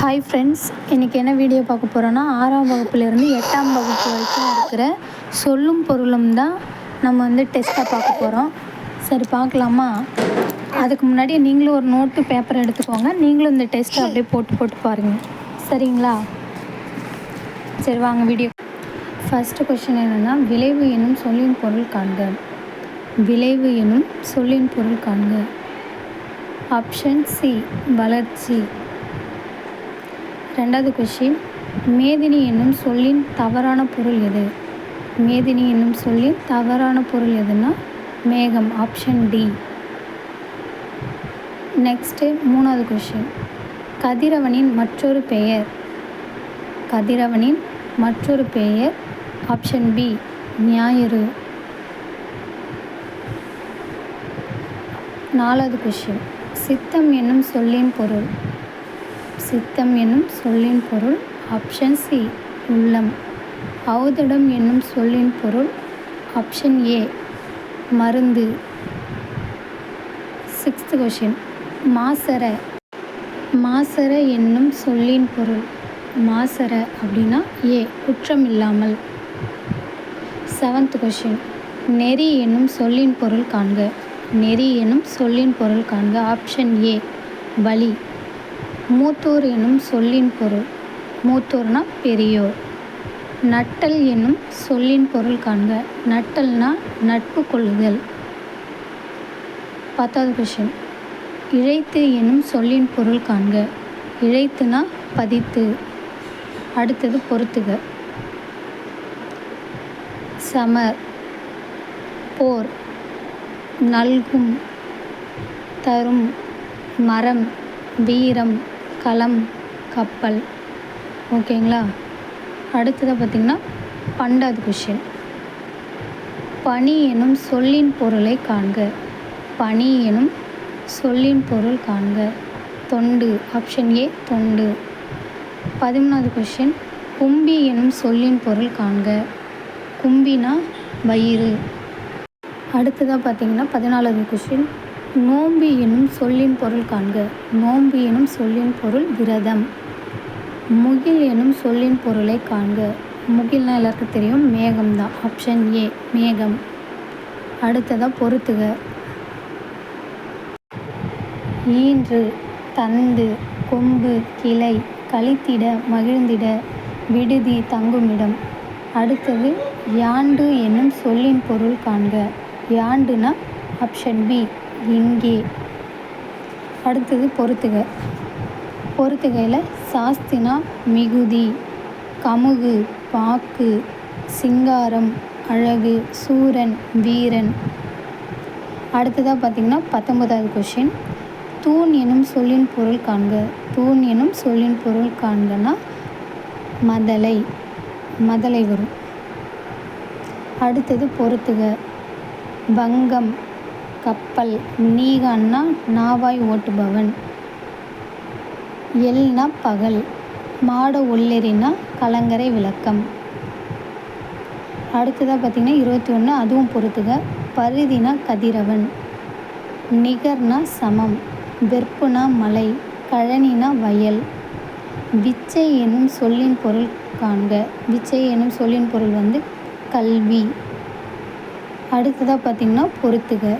Hi friends இன்றைக்கி என்ன video பார்க்க போகிறோன்னா ஆறாம் வகுப்புலேருந்து எட்டாம் வகுப்பு வரைக்கும் இருக்கிற சொல்லும் பொருளும் தான் நம்ம வந்து டெஸ்ட்டாக பார்க்க போகிறோம் சரி பார்க்கலாமா? அதுக்கு முன்னாடி நீங்களும் ஒரு நோட்டு பேப்பர் எடுத்துக்கோங்க. நீங்களும் இந்த டெஸ்ட்டை அப்படியே போட்டு போட்டு பாருங்கள் சரிங்களா? சரி வாங்க வீடியோ ஃபஸ்ட்டு கொஷின் என்னென்னா விளைவு எனும் சொல்லின் பொருள் காண்க. விளைவு எனும் சொல்லின் பொருள் காண்க. ஆப்ஷன் சி வளர்ச்சி. ரெண்டாவது கொஷின் மேதினி என்னும் சொல்லின் தவறான பொருள் எது? மேதினி என்னும் சொல்லின் தவறான பொருள் எதுனா மேகம் ஆப்ஷன் டி நெக்ஸ்ட்டு மூணாவது கொஷின் கதிரவனின் மற்றொரு பெயர். கதிரவனின் மற்றொரு பெயர் ஆப்ஷன் பி ஞாயிறு. நாலாவது கொஷின் சித்தம் என்னும் சொல்லின் பொருள். சித்தம் என்னும் சொல்லின் பொருள் ஆப்ஷன் சி உள்ளம். ஔதடம் என்னும் சொல்லின் பொருள் ஆப்ஷன் ஏ மருந்து. Sixth question மாசர. மாசர என்னும் சொல்லின் பொருள். மாசர அப்படின்னா ஏ குற்றம் இல்லாமல் செவன்த் கொஷின் நெறி என்னும் சொல்லின் பொருள் காண்க. நெறி என்னும் சொல்லின் பொருள் காண்க. ஆப்ஷன் ஏ வழி மூத்தோர் என்னும் சொல்லின் பொருள். மூத்தோர்னா பெரியோர். நட்டல் என்னும் சொல்லின் பொருள் காண்க. நட்டல்னா நட்பு கொள்ளுதல். பத்தாவது கொஷின் இழைத்து என்னும் சொல்லின் பொருள் காண்க. இழைத்துனா பதித்து. அடுத்தது பொறுத்துக. சமர். போர். நல்கும். தரும். மரம். வீரம். களம் கப்பல். ஓகேங்களா? அடுத்ததாக பார்த்திங்கன்னா பன்னெண்டாவது கொஷின் பனி எனும் சொல்லின் பொருளை காண்க. பனி எனும் சொல்லின் பொருள் காண்க. தொண்டு ஆப்ஷன் ஏ தொண்டு. பதிமூணாவது கொஷின் கும்பி எனும் சொல்லின் பொருள் காண்க. கும்பினா வயிறு. அடுத்ததாக பார்த்தீங்கன்னா பதினாலாவது கொஷின் நோம்பு எனும் சொல்லின் பொருள் காண்க. நோம்பு எனும் சொல்லின் பொருள் விரதம். முகில் எனும் சொல்லின் பொருளை காண்க. முகில்னா எல்லாருக்கும் தெரியும் மேகம் தான். ஆப்ஷன் ஏ மேகம். அடுத்ததாக பொறுத்துக. ஈன்று தந்து கொம்பு கிளை கழித்திட மகிழ்ந்திட விடுதி தங்குமிடம். அடுத்தது யாண்டு என்னும் சொல்லின் பொருள் காண்க. யாண்டுனா ஆப்ஷன் பி இங்கே. அடுத்தது பொறுத்துக. பொறுத்துகையில் சாஸ்தினா மிகுதி கமுகு பாக்கு சிங்காரம் அழகு சூரன் வீரன். அடுத்ததாக பார்த்திங்கன்னா பத்தொன்பதாவது கொஷின் தூண் எனும் சொல்லின் பொருள் காண்க. தூண் எனும் சொல்லின் பொருள் காண்கனா மதலை. மதலை வரும். அடுத்தது பொறுத்துக. வங்கம் கப்பல். நீகான்னா நாவாய் ஓட்டுபவன். எல்னா பகல். மாட உள்ளெறினா கலங்கரை விளக்கம். அடுத்ததாக பார்த்திங்கன்னா இருபத்தி ஒன்று அதுவும் பொறுத்துக. பருதினா கதிரவன். நிகர்னா சமம். வெற்புனா மலை. கழனினா வயல். விச்சை என்னும் சொல்லின் பொருள் காண்க. விச்சை என்னும் சொல்லின் பொருள் வந்து கல்வி. அடுத்ததாக பார்த்திங்கன்னா பொறுத்துக.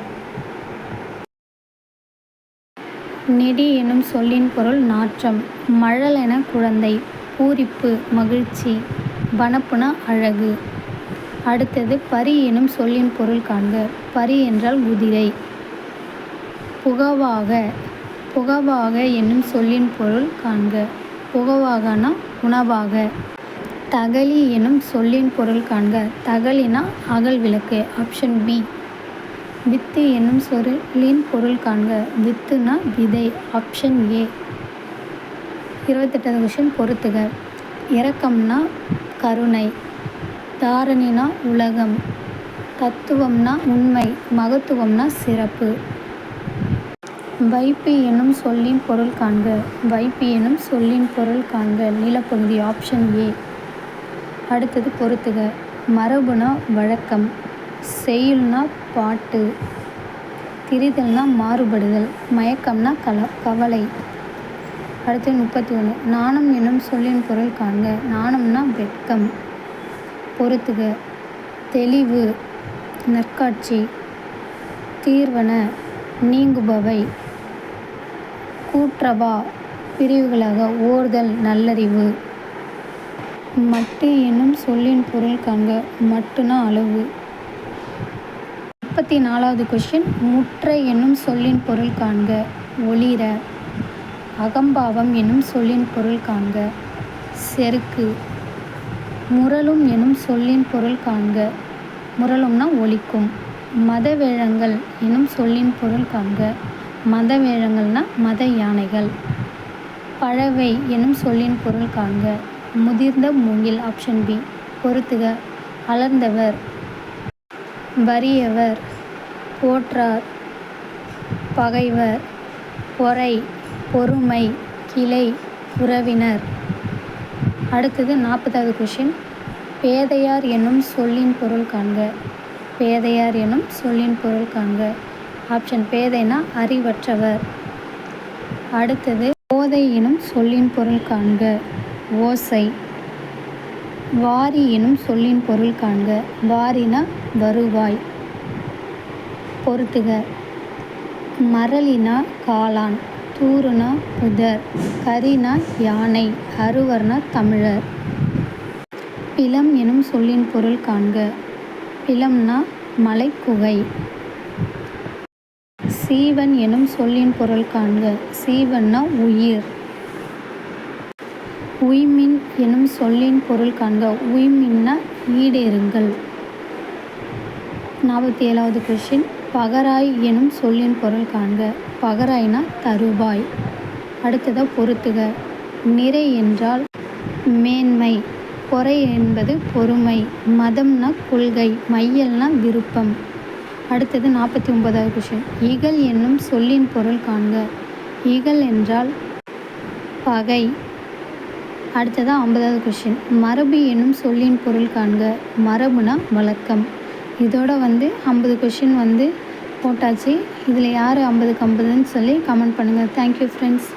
நெடி எனும் சொல்லின் பொருள் நாற்றம் மழல் என குழந்தை பூரிப்பு மகிழ்ச்சி வனப்புனா அழகு. அடுத்தது பரி எனும் சொல்லின் பொருள் காண்க. பரி என்றால் குதிரை. புகவாக புகவாக என்னும் சொல்லின் பொருள் காண்க. புகவாகனா உணவாக. தகலி எனும் சொல்லின் பொருள் காண்க. தகலினா அகல் விளக்கு ஆப்ஷன் பி. வித்து என்னும் சொல்லின் பொருள் காண்க. வித்துனா விதை ஆப்ஷன் ஏ இருபத்தெட்டாவது கொஷின் பொறுத்துக. இரக்கம்னா கருணை தாரணினா உலகம் தத்துவம்னா உண்மை மகத்துவம்னா சிறப்பு. வைப்பு என்னும் சொல்லின் பொருள் காண்க. வைப்பு என்னும் சொல்லின் பொருள் காண்க. நிலப்பகுதி ஆப்ஷன் ஏ அடுத்தது பொறுத்துக. மரபுனா வழக்கம். செய்யுள்னா பாட்டு திரிதல்னா மாறுபடுதல் மயக்கம்னா கல கவலை. அடுத்து முப்பத்தி ஒன்று நாணம் என்னும் சொல்லின் பொருள் காண்க. நாணம்னா வெட்கம் பொறுத்துக தெளிவு நற்காட்சி தீர்வன நீங்குபவை கூற்றவா பிரிவுகளாக ஓர்தல் நல்லறிவு. மட்டு என்னும் சொல்லின் பொருள் காண்க. மட்டுனா அளவு. முப்பத்தி நாலாவது கொஷின் முற்ற என்னும் சொல்லின் பொருள் காண்க ஒளிர. அகம்பாவம் என்னும் சொல்லின் பொருள் காண்க செருக்கு. முரளும் எனும் சொல்லின் பொருள் காண்க முரளும்னா ஒலிக்கும். மதவேழங்கள் எனும் சொல்லின் பொருள் காண்க மதவேழங்கள்னா மத யானைகள். பழவை எனும் சொல்லின் பொருள் காண்க முதிர்ந்த மூங்கில் ஆப்ஷன் பி பொறுத்துக அலர்ந்தவர். வறியவர் போற்றார் பகைவர் பொறை பொறுமை கிளை உறவினர். அடுத்தது நாற்பதாவது கொஷின் பேதையார் என்னும் சொல்லின் பொருள் காண்க. பேதையார் என்னும் சொல்லின் பொருள் காண்க. ஆப்ஷன் பேதைனா அறிவற்றவர். அடுத்தது போதை எனும் சொல்லின் பொருள் காண்க. ஓசை வாரி எனும் சொல்லின் பொருள் காண்க. வாரினா வருவாய். பொறுத்துக மரளினா காளான் தூருனா புதர் கரினா யானை அருவர்னா தமிழர். பிலம் எனும் சொல்லின் பொருள் காண்க. பிலம்னா மலைக்குகை. சீவன் எனும் சொல்லின் பொருள் காண்க. சீவன்னா உயிர். உய்மின் எனும் சொல்லின் பொருள் காண்க உய்மின்னா ஈடேறுங்கள். நாற்பத்தி ஏழாவது கொஷின் பகராய் எனும் சொல்லின் பொருள் காண்க பகராய்னா தருவாய். அடுத்ததாக பொறுத்துக நிறை என்றால் மேன்மை பொறை என்பது பொறுமை மதம்னா கொள்கை மையல்னா விருப்பம். அடுத்தது நாற்பத்தி ஒன்பதாவது கொஷின் இகல் என்னும் சொல்லின் பொருள் காண்க இகல் என்றால் பகை அடுத்ததாக ஐம்பதாவது கொஷின் மரபு என்னும் சொல்லின் பொருள் காண்க. மரபுனா வழக்கம். இதோட வந்து ஐம்பது கொஷின் வந்து போட்டாச்சு. இதில் யார் ஐம்பதுக்கு ஐம்பதுன்னு சொல்லி கமெண்ட் பண்ணுங்கள் தேங்க்யூ ஃப்ரெண்ட்ஸ்